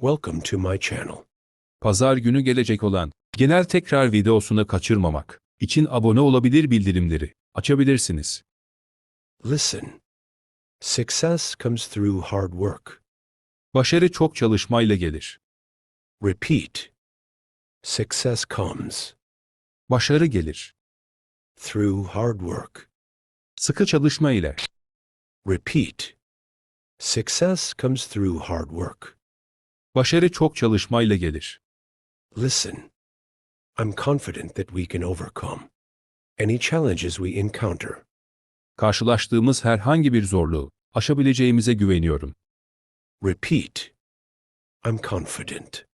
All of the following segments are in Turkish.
Welcome to my channel. Pazar günü gelecek olan genel tekrar videosunu kaçırmamak için abone olabilir bildirimleri açabilirsiniz. Listen. Success comes through hard work. Başarı çok çalışmayla gelir. Repeat. Success comes Başarı gelir. through hard work. Sıkı çalışma ile. Repeat. Success comes through hard work. Başarı çok çalışmayla gelir. Listen. I'm confident that we can overcome any challenges we encounter. Karşılaştığımız herhangi bir zorluğu aşabileceğimize güveniyorum. Repeat. I'm confident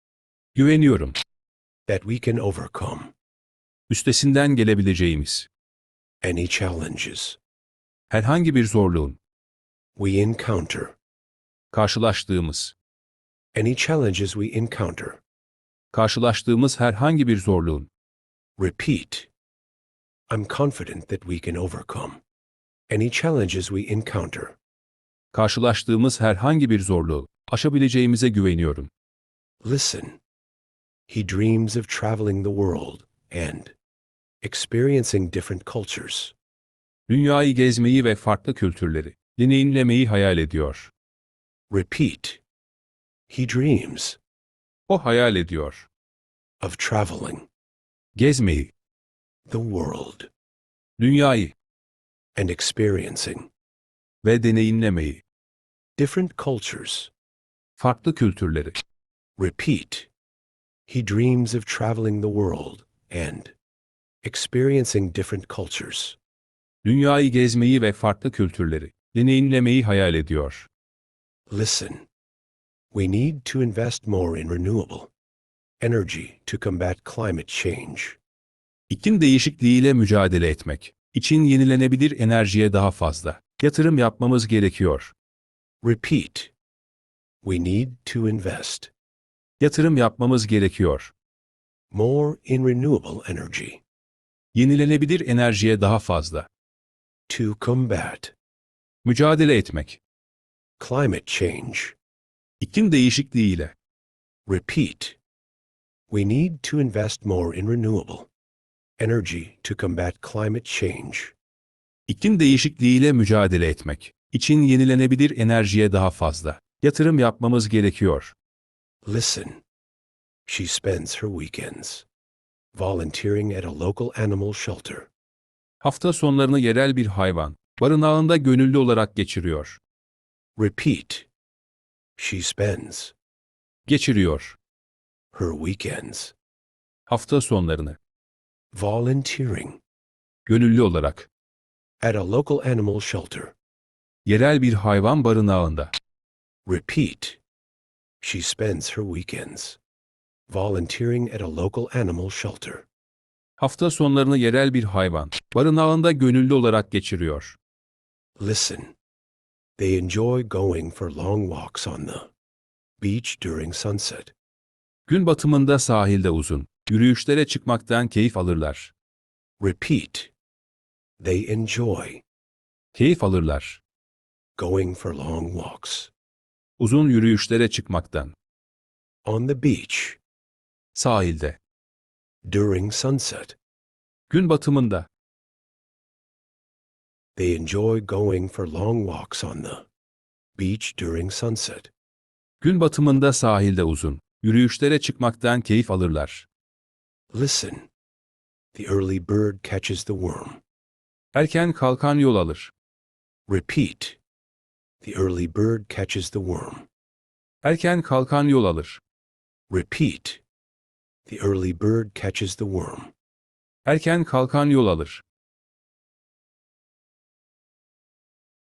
Güveniyorum. that we can overcome Üstesinden gelebileceğimiz any challenges herhangi bir zorluğun we encounter. karşılaştığımız Any challenges we encounter. karşılaştığımız herhangi bir zorluğun Repeat. I'm confident that we can overcome any challenges we encounter. karşılaştığımız herhangi bir zorluğu aşabileceğimize güveniyorum. Listen. He dreams of traveling the world and experiencing different cultures. Dünyayı gezmeyi ve farklı kültürleri deneyimlemeyi hayal ediyor. Repeat. He dreams O hayal ediyor. of traveling Gezmeyi, the world dünyayı and experiencing ve deneyimlemeyi, different cultures. farklı kültürleri. Repeat. He dreams of traveling the world and experiencing different cultures. Dünyayı gezmeyi ve farklı kültürleri deneyimlemeyi hayal ediyor. Listen. We need to invest more in renewable energy to combat climate change. İklim değişikliğiyle mücadele etmek için yenilenebilir enerjiye daha fazla yatırım yapmamız gerekiyor. Repeat. We need to invest Yatırım yapmamız gerekiyor. more in renewable energy Yenilenebilir enerjiye daha fazla to combat mücadele etmek. climate change. İklim değişikliğiyle Repeat. We need to invest more in renewable energy to combat climate change. İklim değişikliğiyle mücadele etmek için yenilenebilir enerjiye daha fazla yatırım yapmamız gerekiyor. Listen. She spends her weekends volunteering at a local animal shelter. Hafta sonlarını yerel bir hayvan barınağında gönüllü olarak geçiriyor. Repeat. She spends Geçiriyor. her weekends Hafta sonlarını volunteering gönüllü olarak at a local animal shelter. yerel bir hayvan barınağında Repeat. She spends her weekends volunteering at a local animal shelter. hafta sonlarını yerel bir hayvan barınağında gönüllü olarak geçiriyor. Listen. They enjoy going for long walks on the beach during sunset. Gün batımında sahilde uzun yürüyüşlere çıkmaktan keyif alırlar. Repeat. They enjoy Keyif alırlar. going for long walks Uzun yürüyüşlere çıkmaktan on the beach sahilde during sunset. gün batımında They enjoy going for long walks on the beach during sunset. gün batımında sahilde uzun yürüyüşlere çıkmaktan keyif alırlar. Listen. The early bird catches the worm. Erken kalkan yol alır. Repeat. The early bird catches the worm. Erken kalkan yol alır. Repeat. The early bird catches the worm. Erken kalkan yol alır.